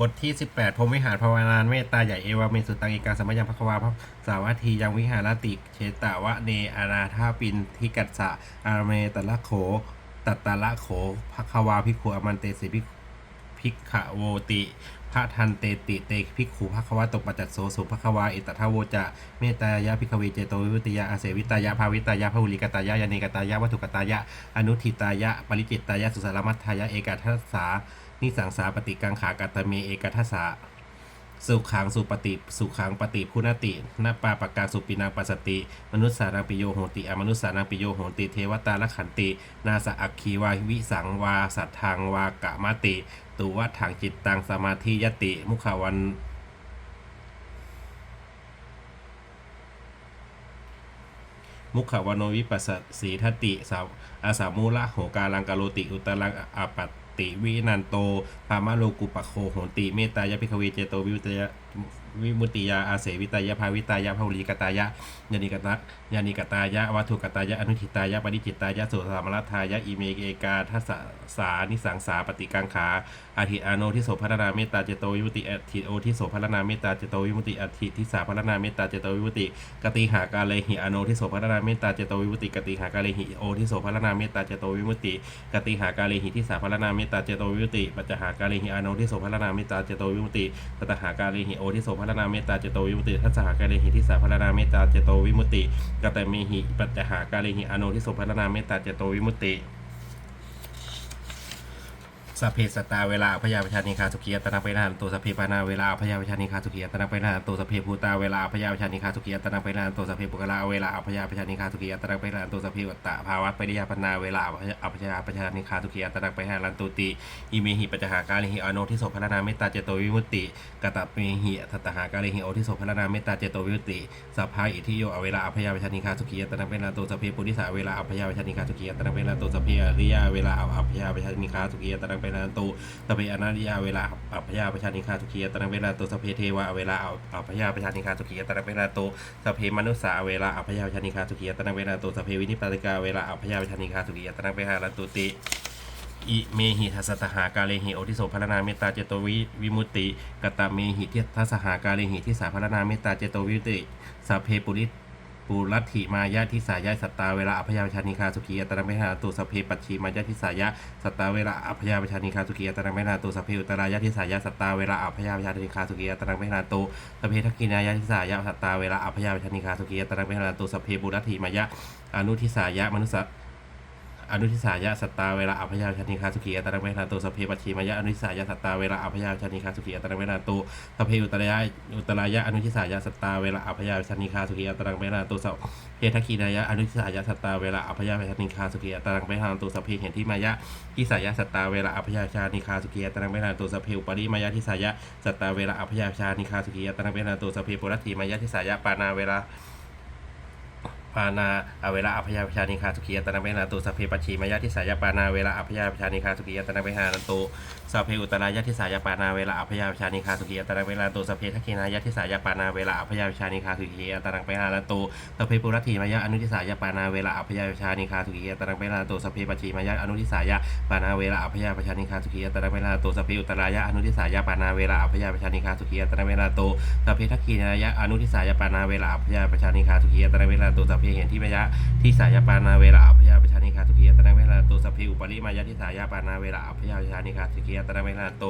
บทที่ 18พรมวิหารภาวนานเมตตาใหญ่เอวาเมสุตังเอกาสมัยยังพภควาพระสาวัตถียังวิหารติเชตาวะเนอานาธาปินทิกัสสะอารเมตละโขตัตตะละโขภควาพิคุอมันเตสิภิก ภิกขโวติพระทันเตติเตภิกขุภควาตกปัจจัตโสสุภควาอิตทะโวจะเมตายะภิกเวเจโตวิวิตยาอาเสวิตายะภาวิตายะภาวุลิกตายะยานิกตายะวัตถุกตายะอนุทิตายะปริจิตตายะสุสารมัตถายะเอกทัสสานิสังสาปฏิกังขากัตตเมเอกทัสสา สุขังสุปฏิสุขังปฏิพุนตินาปาปกาสุปินังปัสสติ มนุษสานังปิโยโหติอมนุษสานังปิโยโหติเทวตาลขันติ นาสะอักขีวาวิสังวาสัทธังวากะมติ ตุวัถังจิตตังสมาธิยติ มุขวันมุขวโนวิปัสสีทติสาวอาสามูละโหกาลังกาโลติ อุตลังอาปัต ติวินันโตปามาโลกุปะโคโหติเมตายาพิคเวเจโตวิวตยะ วิมุติยาอาเสวิตายะภาวิตายะภาวลิกตายะยานิกตะยานิกตายะวัตถุกตายะอนุทิตายะปฏิจิตายะสุสามรัตทายะอิเมเอกาทัสสานิสังสาปฏิกังขาอาทิอาโนทิโสพัฒนาเมตตาเจโตวิมุติอัติโอทิโสพัฒนาเมตตาเจโตวิมุติอัติทิสาพัฒนาเมตตาเจโตวิมุติกติหากาเลหิอโนทิโสพัฒนาเมตตาเจโตวิมุติกติหากาเลหิโอทิโสพัฒนาเมตตาเจโตวิมุติกติหากาเลหิทิสาพัฒนาเมตตาเจโตวิมุติปัจจหากาเลหิอโนทิโสพัฒนาเมตตาเจโตวิมุติตตหากาเลหิโอทิโสพฒนาเมตตาเจโตวิมุตติทัสสหากาเลหิทิสาพระนาเมตตาเจโตวิมุตติกตเมหิปัจจหากาเลหิอโนทิสุพระนาเมตตาเจโตวิมุตติ สัพเพสตาเวลาพยาปชานิคาสุขียตนาไปนาตัวสัพเพปานาเวลาพยาปชานิคาสุขียตนาไปนาตัวสัพเพภูตาเวลาพยาปชานิคาสุขียตนาไปนาตัวสัพเพปุกลาเวลาพยาปชานิคาสุขียตนาไปนาตัวสัพเพวัตตะภาวัตปริยาปนาเวลาอพยาปชานิคาสุขียตนาไปหาลันตุติอิเมหิปัจจหากาลิหิอโนทิโสพลนาเมตตาเจโตวิมุตติกตัปเมหิทัตตหากาลิหิโอทิโสพลนาเมตตาเจโตวิมุตติสัพพาอิทิโยอเวลาอพยาปชานิคาสุขียตนาไปนาตัวสัพเพปุริสาเวลาอพยาปชานิคาสุขียตนาไปนาตัวสัพเพอริยาเวลาอพยาปชานิคาสุขียตนาไปนาตัวตพยานาริยาเวลาอัพยาประชานิคาสุขียตระเวลาตัวสเพเทวะเวลาอัพยาประชานิคาสุขียตระเวลาตัวสเพมนุสาเวลาอัพยาประชานิคาสุขียตระเวลาตัวสเพวินิปติกาเวลาอัพยาประชานิคาสุขียตระเวลาตุติอิเมหิทัสสหากาเลหิโอทิโสพลนาเมตตาเจโตวิวิมุตติกตเมหิทัสหากาเลหิทิสาพลนาเมตตาเจโตวิมุตติสัพเพปุริ ปูรัตถิมายะทิสายะสัตตาเวลาอพยาปชานิคาสุขีอัตระเมหาตุสเพปัชชีมายะทิสายะสัตตาเวลาอพยาปชานิคาสุขีอัตระเมหาตุสเพอุตรายะทิสายะสัตตาเวลาอพยาปชานิคาสุขีอัตระเมหาตุสเพทักกินายะทิสายะสัตตาเวลาอพยาปชานิคาสุขีอัตระเมหาตุสเพปูรัตถิมายะอนุทิสายะมนุสสะ อนุทิสายะสัตตาเวลาอัพยาชานิคาสุขีอัตระเวนาตุสเพปัจฉิมายะอนุทิสายะสัตตาเวลาอัพยาชานิคาสุขีอัตระเวนาตุสเพอุตรายะอุตรายะอนุทิสายะสัตตาเวลาอัพยาชานิคาสุขีอัตระเวนาตุสเพทักขีนายะอนุทิสายะสัตตาเวลาอัพยาชานิคาสุขีอัตระเวนาตุสเพเห็นที่มายะทิสายะสัตตาเวลาอัพยาชานิคาสุขีอัตระเวนาตุสเพอุปริมายะทิสายะสัตตาเวลาอัพยาชานิคาสุขีอัตระเวนาตุสเพปุรัตถิมายะทิสายะปานาเวลา ปานาอเวลาอพยาปชานิคาสุขียตนะเวนาตุสัพเพปัจฉิมายะทิสายปานาเวลาอพยาปชานิคาสุขียตนะเวหานันตุสัพเพอุตรายะทิสายปานาเวลาอพยาปชานิคาสุขียตนะเวลาตุสัพเพทักขินายะทิสายปานาเวลาอพยาปชานิคาสุขียตนะเวหานันตุสัพเพปุรัตถิมายะอนุทิสายปานาเวลาอพยาปชานิคาสุขียตนะเวลาตุสัพเพปัจฉิมายะอนุทิสายปานาเวลาอพยาปชานิคาสุขียตนะเวลาตุสัพเพอุตรายะอนุทิสายปานาเวลาอพยาปชานิคาสุขียตนะเวลาตุสัพเพทักขินายะอนุทิสายปานาเวลาอพยาปชานิคาสุขียตนะเวลาตุสัพเพเห็นที่มายะที่สายปานาเวลาอัพยาประชานิคาสุขียตนะเวลาโตสัพเพอุปริมายะที่สายปานาเวลาอัพยาประชานิคาสุขียตนะเวลาโต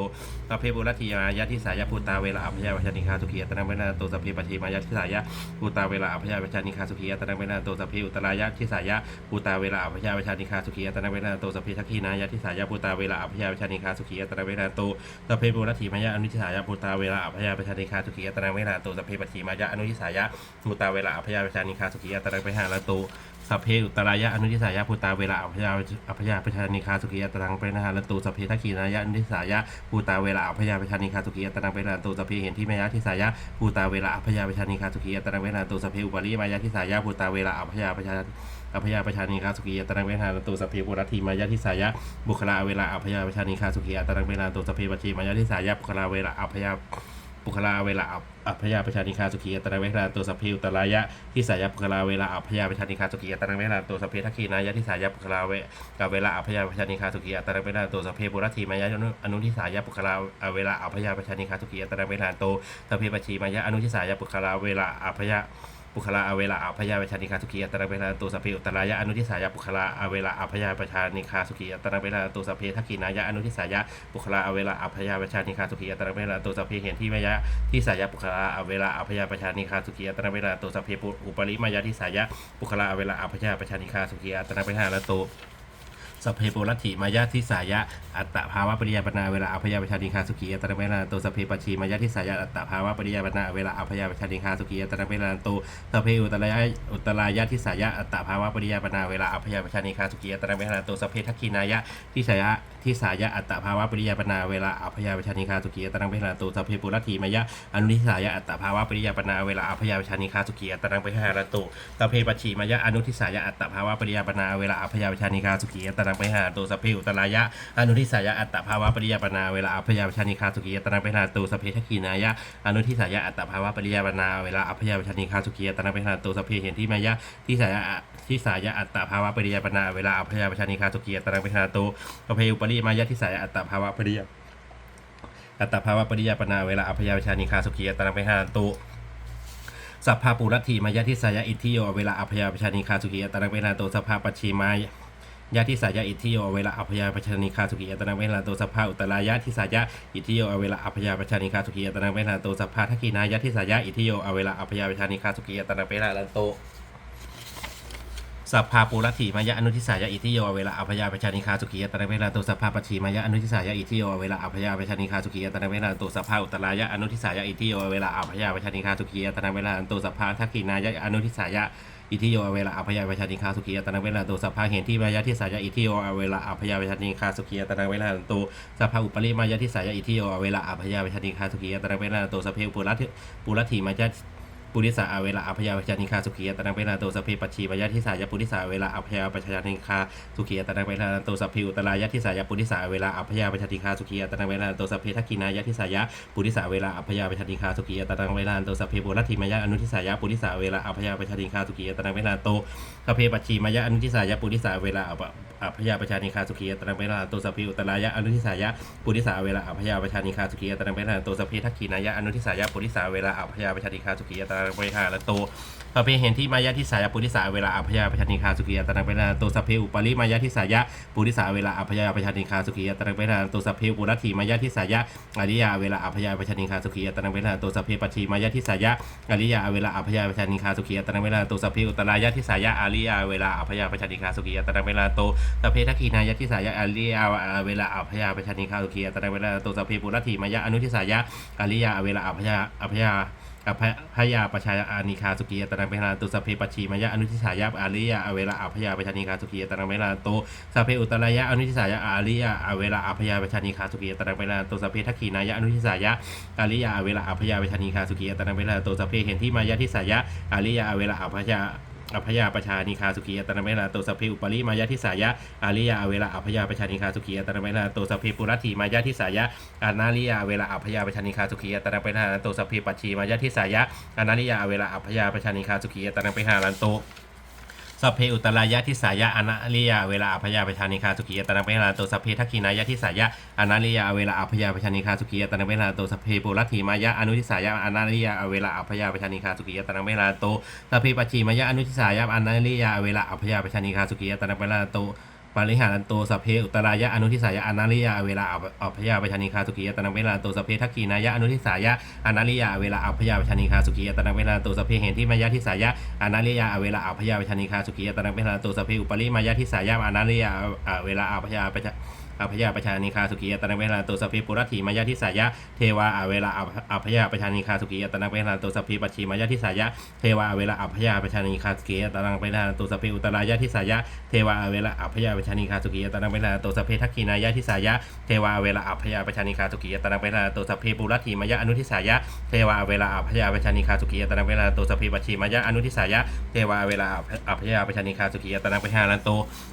สัพเพบุรัติยายะที่สายภูตาเวลาอัพยาประชานิคาสุขียตนะเวลาโตสัพเพปชิมายะที่สายภูตาเวลาอัพยาประชานิคาสุขียตนะเวลาโตสัพเพอุตรายะที่สายภูตาเวลาอัพยาประชานิคาสุขียตนะเวลาโตสัพเพทักขีนายะที่สายภูตาเวลาอัพยาประชานิคาสุขียตนะเวลาโตสัพเพบุรัติมายะอนุทิสายภูตาเวลาอัพยาปชานิคาสุขียตนะเวลาโตสัพเพปชิมายะอนุทิสายภูตาเวลาพยาปชานิคาสุขียตนะเวลาโตสัพเพอุตรายะอนุทิสายะภูตาเวลาอัพยาอัพยาปชานิคาสุขียตรังเป็นหารตูสัพเพทักขีนายะอนุทิสายะภูตาเวลาอัพยาปชานิคาสุขียตรังเปนหารตูสัพเพเห็นที่มายะทิสายะภูตาเวลาอัพยาปชานิคาสุขียตรังเปนหารตูสัพเพอุปริมายะทิสายะภูตาเวลาอัพยาปชาอัพยาปชานิคาสุขียตรังเป็นหาตูสัพเพปุรัติมายะทิสายะบุคลาเวลาอัพยาปชานิคาสุขียตรังเป็นาตูสัพเพปัจฉิมายะทิสายะบุคลาเวลาอัพยา ปุคลาเวลาอัพยาประชานิคาสุขีอัตนาเวลาตัวสัพเพอุตรายะที่สายปุคลาเวลาอัพยาประชานิคาสุขีอัตนาเวลาตัวสัพเพทักขีนายะที่สายปุคลาเวกับเวลาอัพยาประชานิคาสุขีอัตนาเวลาตัวสัพเพปุรธีมายะอนุที่สายปุคลาเวลาอัพยาประชานิคาสุขีอัตนาเวลาตัวสัพเพปชีมายะอนุที่สายปุคลาเวลาอัพยา ปุคลาอเวลาอาพยาประชานิคาสุขีอัตระเวลาตัวสพเพอุตรายะอนุทิสายะปุคลาอเวลาอาพยาประชานิคาสุขีอัตระเวลาตัวสพเพทักขีนายะอนุทิสายะปุคลาอเวลาอาพยาประชานิคาสุขีอัตระเวลาตัวสพเพเห็นที่มายะที่สายะปุคลาอเวลาอาพยาประชานิคาสุขีอัตระเวลาตัวสพเพปุอุปริมายะที่สายะปุคลาอเวลาอาพยาประชานิคาสุขีอัตระเวลาตัว สัพเพปุรัตถิมายาทิสายะ อัตตภาวะปริยาปนาเวลาอภยาปชานิคาสุขีอัตระเวลาโตสเพปัชีมายาทิสายะอัตตภาวะปริยาปนาเวลาอภยาปชานิคาสุขีอัตระเวลาโตสเพอุตรายะอุตรายะทิสายะอัตตภาวะปริยาปนาเวลาอภยาปชานิคาสุขีอัตระเวลาโตสเพทักขีนายะทิสายะทิสายะอัตตภาวะปริยาปนาเวลาอภยาปชานิคาสุขีอัตระเวลาโตสเพปุรัตถิมายะอนุทิสายะอัตตภาวะปริยาปนาเวลาอภยาปชานิคาสุขีอัตระเวลาโตสเพปัชีมายะอนุทิสายะอัตตภาวะปริยาปนาเวลาอภยาปชานิคาสุขีอัตระเวลาโตสัพเพอุตรายะอนุทิสายะอัตตภาวะปริยาปนาเวลาอัพยาปชานิคาสุกิยตนาเปนาตูสเพทคีนายะอนุทิสายะอัตตภาวะปริยาปนาเวลาอัพยาปชานิคาสุกิยตนาเปนาตูสเพเห็นที่มายะที่สายะที่สายะอัตตภาวะปริยาปนาเวลาอัพยาปชานิคาสุกิยตนาเปนาตูสเพอุปริมายะที่สายะอัตตภาวะปริยาอัตตภาวะปริยาปนาเวลาอัพยาปชานิคาสุกิยตนาเปนาตูสัพพาปุรัตถีมายะทิสายะอิทธิโยเวลาอัพยาปชานิคาสุกิยตระเวลาโตสัพพาปชีมาย ยะทิสายะอิทธิโยเวลาอัพยาปชานิคาสุกิยตระเวลาโตสัพพาอุตรายะทิสายะอิทธิโยเวลาอัพยาปชานิคาสุกิยตระเวลาโตสัพพาทักขีนายะทิสายะอิทธิโยเวลาอัพยาปชานิคาสุกิยตระเวลาโตสัพพาปุรัตถิมายะอนุทิสายะอิทิโยเวลาอัพยาปชานิคาสุขียตระเวลาโตสัพพาปชีมายะอนุทิสายะอิทิโยเวลาอัพยาปชานิคาสุขียตระเวลาโตสัพพาอุตรายะอนุทิสายะอิทิโยเวลาอัพยาปชานิคาสุขียตระเวลาโตสัพพาทักขินายะอนุทิสายะ อิทิโยเวลาอัพยาปชาติคาสุขียตระเวลาโตสัพพาเห็นที่มายะทิสายาอิทิโยเวลาอัพยาปชาติคาสุขียตระเวลาโตสัพพาอุปริมายะทิสายาอิทิโยเวลาอัพยาปชาติคาสุขียตระเวลาโตสัพเพปุรัตปุรัตถิมายะ ปุริสาอเวลาอภยาปชานิคาสุขียตนังเวลาโตสพเพปัจฉีมายะทิสายปุริสาเวลาอภยาปชานิคาสุขียตนังเวลาโตสัพพิอุตรายะทิสายปุริสาเวลาอภยาปชานิคาสุขียตนังเวลาโตสัพเพทักกินายะทิสายปุริสาเวลาอภยาปชานิคาสุขียตนังเวลาโตสัพเพปุรัตถิมายะอนุทิสายปุริสาเวลาอภยาปชานิคาสุขียตนังเวลาโตสัพเพปัจฉีมายะอนุทิสายปุริสาเวลาอภยาปชานิคาสุขียตนังเวลาโตสัพพิอุตรายะอนุทิสายปุริสาเวลาอภยาปชานิคาสุขียตนังเวลาโตสัพเพทักกินายะอนุทิสายปุริสาเวลาอภยาปชานิคาสุขียตนังเวลาโตพระเพเห็นที่มายะทิสายะปุริสาเวลาอัพยาปชานิคาสุขียตระเวลาโตสัพเพอุปริมายะทิสายะปุริสาเวลาอัพยาปชานิคาสุขียตระเวลาโตสัพเพปุรัติมายะทิสายะอริยาเวลาอัพยาปชานิคาสุขียตระเวลาโตสัพเพปัจฉีมายะทิสายะอริยาเวลาอัพยาปชานิคาสุขียตระเวลาโตสัพเพอุตรายะทิสายะอริยาเวลาอัพยาปชานิคาสุขียตระเวลาโตสัพเพทักขีนายะทิสายะอริยาเวลาอัพยาปชานิคาสุขียตระเวลาโตสัพเพปุรัติมายะอนุทิสายะอริยาเวลาอัพยาอัพยา อภพยาประชาอานิคาสุกียตนังเวนาตุสเพปัจฉีมายะอนุทิสายะอาริยะอเวลาอภยาประชานิคาสุกียตนังเวนาตุสเพอุตรายะอนุทิสายะอาริยะอเวลาอภยาประชานิคาสุกียตนังเวนาตุสเพทักขีนายะอนุทิสายะอาริยะอเวลาอภยาประชานิคาสุกียตนังเวนาตุสเพเห็นที่มายะทิสายะอาริยะอเวลาอภยา อภยาประชานิคาสุขีอัตนะเมลาโตสัพเพอุปริมายะทิสายะอาริยาเวลาอภยาประชานิคาสุขีอัตนะเมลาโตสัพเพปุรัตถิมายะทิสายะอานาริยาเวลาอภยาประชานิคาสุขีอัตนะเมลาโตสัพเพปัจฉีมายะทิสายะอานาริยาเวลาอภยาประชานิคาสุขีอัตนะเมลาลันโต สัพเพอุตรายะทิสายะอนาลิยาเวลาอภยาปชานิคาสุขียตนะเวลาโตสัพเพทักขีนายะทิสายะอนาลิยาเวลาอภยาปชานิคาสุขียตนะเวลาโตสัพเพปุรัตถิมายะอนุทิสายะอนาลิยาเวลาอภยาปชานิคาสุขียตนะเวลาโตสัพเพปัจฉีมายะอนุทิสายะอนาลิยาเวลาอภยาปชานิคาสุขียตนะเวลาโต ปาริหารันโตสัพเพอุตรายะอนุทิสายะอนาลิยาเวลาอัพยาปชานิคาสุขียตนะเวลาโตสัพเพทักขีนายะอนุทิสายะอนาลิยาเวลาอัพยาปชานิคาสุขียตนะเวลาโตสัพเพเห็นที่มายะทิสายะอนาลิยาเวลาอัพยาปชานิคาสุขียตนะเวลาโตสัพเพอุปริมายะทิสายะอนาลิยาเวลาอัพยาปชา อภยาประชานิคาสุขียตนะเวลาโตสัพเพปุรัตถิมายะทิสายะเทวาเวลาอัพยาประชานิคาสุขียตนะเวลาโตสัพเพปัจฉีมายะทิสายะเทวาเวลาอัพยาประชานิคาสุขียตนะเวลาโตสัพเพอุตรายะทิสายะเทวาเวลาอัพยาประชานิคาสุขียตนะเวลาโตสัพเพทักขีนายะทิสายะเทวาเวลาอัพยาประชานิคาสุขียตนะเวลาโตสัพเพปุรัตถิมายะอนุทิสายะเทวาเวลาอัพยาประชานิคาสุขียตนะเวลาโตสัพเพปัจฉีมายะอนุทิสายะเทวาเวลาอัพยาประชานิคาสุขียตนะเวลาโต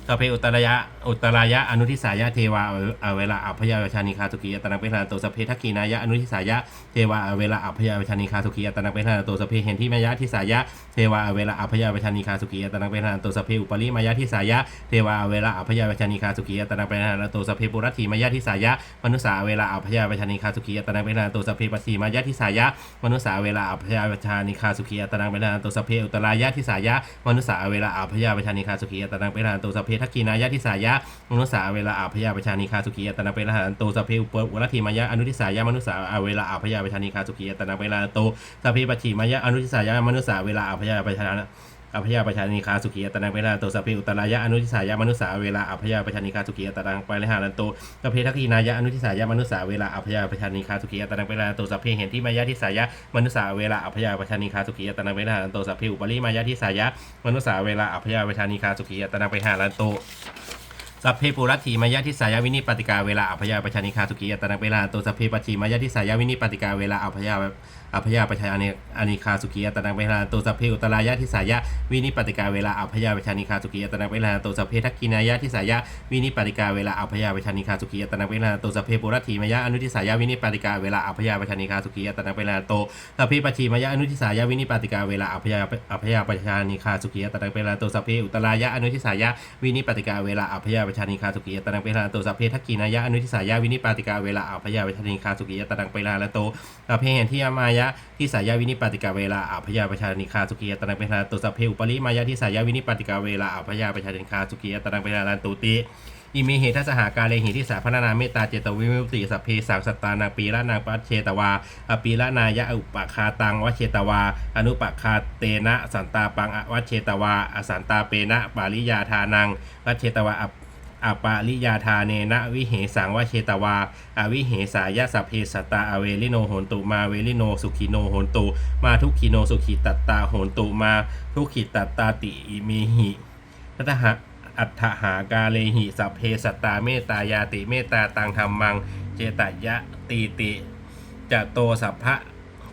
สัพเพอุตรายะอุตรายะอนุทิสายะเทววาอเวลาอัพยาปชานิคาสุขีอัตนังเปทานโตสเพทักกีนายะอนุทิสายะเทวาอเวลาอัพยาปชานิคาสุขีอัตนังเปทานโตสเพเห็นที่มายะทิสายะเทวาอเวลาอัพยาปชานิคาสุขีอัตนังเปทานโตสเพอุปริมายะทิสายะเทวาอเวลาอัพยาปชานิคาสุขีอัตนังเปทานโตสเพปุรัตถิมายะทิสายะมนุสาเวลาอัพยาปชานิคาสุขีอัตนังเปทานโตสเพปัสสีมายะทิสายะมนุสาเวลาอัพยาปชานิคาสุขีอัตนังเปทานโตสเพอุตรายะทิสายะมนุสาเวลาอัพยาปชานิคาสุขีอัตนังเปทานโตสเพทักกีนายะทิสายะมนุสาเวลาอัพยาวปชานิคาสุขีอัตนังเปทานโตสัพเพอุปอุรัตถิมายะอนุทิสายะมนุสาเวลาอัพยาปชานิคาสุขีอัตนังเปทานโตสัพเพปัจฉิมายะอนุทิสายะมนุสาเวลาอัพยาปชานิอภยาปชานิคาสุขีอัตนังเปรหาโตสัพเพอุตรายะอนุทิสายะมนุสาเวลาอภยาปชานิคาสุขีอัตนังเปรหานันโตสัพเพทักขีนายะอนุทิสายะมนุสาเวลาอภยาปชานิคาสุขีอัตนังเปรหาโตสัพเพเห็นที่มายะทิสายะมนุสาเวลาอภยาปชานิคาสุขีอัตนังเปรหานันโตสัพเพอุปริมายะทิสายะมนุสาเวลาอภยาปชานิคาสุขีอัตนังเปรหานันโต สัพเพปุรัตถีมายะทิสายาวินิปติกาเวลาอัพยาปชานิคาสุขียตนังเวลาโตสัพเพปัจฉิมายะทิสายาวินิปติกาเวลาอัพยา อัพยาประชานิอานิคาสุขียตนังเวลาโตสัพเพอุตรายะทิสายะวินิปติกาเวลาอัพยาประชานิคาสุขียตนังเวลาโตสัพเพทักกินายะทิสายะวินิปติกาเวลาอัพยาประชานิคาสุขียตนังเวลาโตสัพเพปุรัตถีมายะอนุทิสายาวินิปติกาเวลาอัพยาประชานิคาสุขียตนังเวลาโตสัพเพปัจฉิมายะอนุทิสายาวินิปติกาเวลาอัพยาอัพยาปชานิคาสุขียตนังเวลาโตสัพเพอุตรายะอนุทิสายะวินิปติกาเวลาอัพยาประชานิคาสุขียตนังเวลาโตสัพเพทักกินายะอนุทิสายาวินิปติกาเวลาอพยาปชานิคาสุขียตนังเวลาโตสัพเพเห็นที่มายะที่สายาวินิปติกาเวลาอัพยาประชานิคาสุขียตนังเวลาโตสัพเพอุปริมายะที่สายาวินิปติกาเวลาอัพยาประชานิคาสุขียตนังเวลาตุติอิเมเหตุทัสหาการเลหิที่สาพนานาเมตตาเจตวิมุตติสัพเพสังสตานาปีละนางปัจเชตวาอปีละนายะอุปคาตังวเชตวา อนุปคาเตนะสันตาปังอวเชตวาอสันตาเปนะปาริยาทานังวเชตวา อปาริยาทาเนนะวิเหสังวเชตวาอวิเหสายะสัพเพสตาอเวลิโนโหนตุมาเวลิโนสุขิโนโหนตุมาทุกขิโนสุขิตัตตาโหนตุมาทุกขิตัตตาติอิมิหิทัตหะอัฏฐหากาเลหิสัพเพสตาเมตตายาติเมตตาตังธรรมัง เจตยะตีติจะโตสัพพะ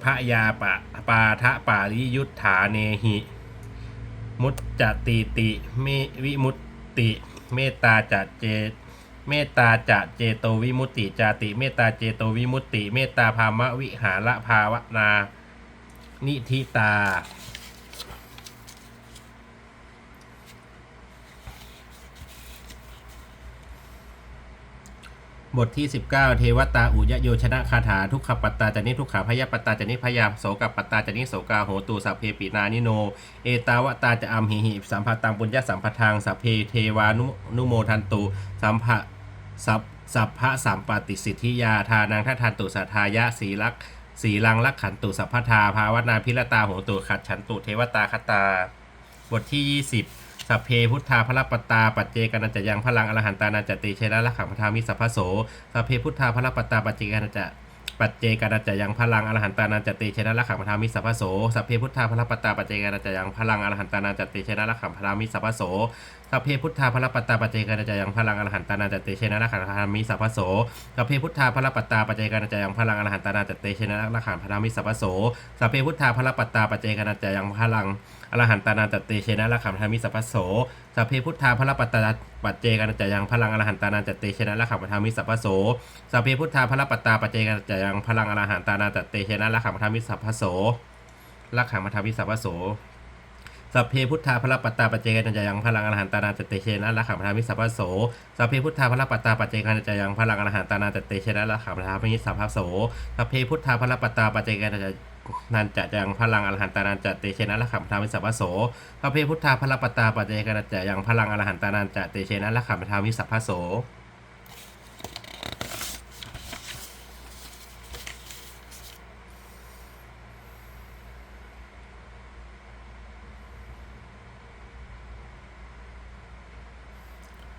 พะยาปะปาทะปาริยุทธาเนหิ มุตจติติเมวิมุตติ เมตตาจะเจ เมตตาจะเจโตวิมุตติจาติ เมตตาเจโตวิมุตติ เมตตาภามะวิหารภาวนา นิธิตา บทที่ 19 เทวตาอุยโยชนะคาถาทุกขปัตตาจนิทุกขาพยาปัตตาจนิพยามโสกปัตตาจนิโสกาโหตูสัพเพปินานิโน เอตาวตาจะอัมหิหิสัมภตังปุญญาสัมภทางสัพเพเทวานุนุโมทันตุสัมภะสัพสัพพะสัมปติสิทธิยาทานังทัทันตุสัทธายะสีลักสีลังลักขันตุสัพพทาภาวนาพิรตาโหตุขัดฉันตุเทวตาคตา บทที่ 20 สัพเพพุทธาพระปตตาปัจเจกนันจะยังพลังอรหันตานันจติเชนะละขังพทามิสัพพโสสัพเพพุทธาพระปตตาปัจเจกนันจะปัจเจกนันจะยังพลังอรหันตานันจติเชนะละขังพทามิสัพพโสสัพเพพุทธาพระปตตาปัจเจกนันจะยังพลังอรหันตานันจติเชนะละขังพทามิสัพพโส สัพเพพุทธาพระปตตาปัจเจกนันจะยังพลังอรหันตานันจตเชนะละขังพทามิสัพพโสสัพเพพุทธาพระปตตาปัจเจกันจะยังพลังอรหันตานันจตเชนะละขังพทามิสัพพโสสัพเพพุทธาพระปตตาปัจเจกนันจะยังพลังอรหันตานาจเตเชนะละขัมธามิสัพพโสสัพเพพุทธาพระปัตตาปัจเจกันจะยังพลังอรหันตานาจเตเชนะละขัมธามิสัพพโสสัพเพพุทธาพระปัตตาปัจเจกันจะยังพลังอรหันตานาจเตเชนะละขัมธามิสัพพโสละขัมธามิสัพพโส สัพเพพุทธาพระปัตตาปัจเจกันจะยังพลังอรหันตานาจเตเชนะละขัมธามิสัพพโสสัพเพพุทธาพระปัตตาปัจเจกันจะยังพลังอรหันตานาจเตเชนะละขัมธามิสัพพโสสัพเพพุทธาพระปัตตาปัจเจกันจะนันจะยังพลังอรหันตานันจะเตเชนะละขัมธามิสัพพโสพระเพพุทธาพระปตตาปัจเจกนันจะยังพลังอรหันตานันจะเตเชนะละขัมธามิสัพพโส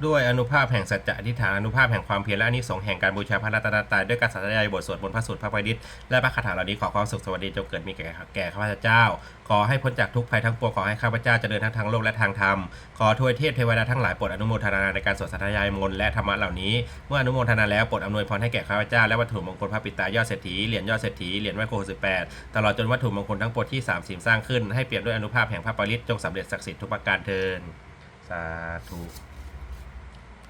ด้วยอนุภาพแห่งสัจจะอธิษฐานอนุภาพแห่งความเพียรและอนิสงส์แห่งการบูชาพระรัตนตรัยด้วยการสัตยายบทสวดบนพระสูตรพระไตรปิฎและพระคาถาเหล่านี้ขอความสุขสวัสดีจงเกิดมีแก่แก่ข้าพเจ้า ขอให้พ้นจากทุกภัยทั้งปวงขอให้ข้าพเจ้าเจริญทั้งทางโลกและทางธรรมขอทวยเทพเทวดาทั้งหลายโปรดอนุโมทนาในการสวดสัตยายมนและธรรมะเหล่านี้ เมื่ออนุโมทนาแล้วโปรดอำนวยพรให้แก่ข้าพเจ้าและวัตถุมงคลพระปิตายอดเศรษฐีเหรียญยอดเศรษฐีเหรียญไหว้โคสิบแปดตลอดจนวัตถุมงคลทั้งปวงที่สามสิบสร้างขึ้นให้เปรียบด้วยอนุภาพแห่งพระปริตจงสำเร็จศักดิ์สิทธิ์ทุกประการเทินสาธุ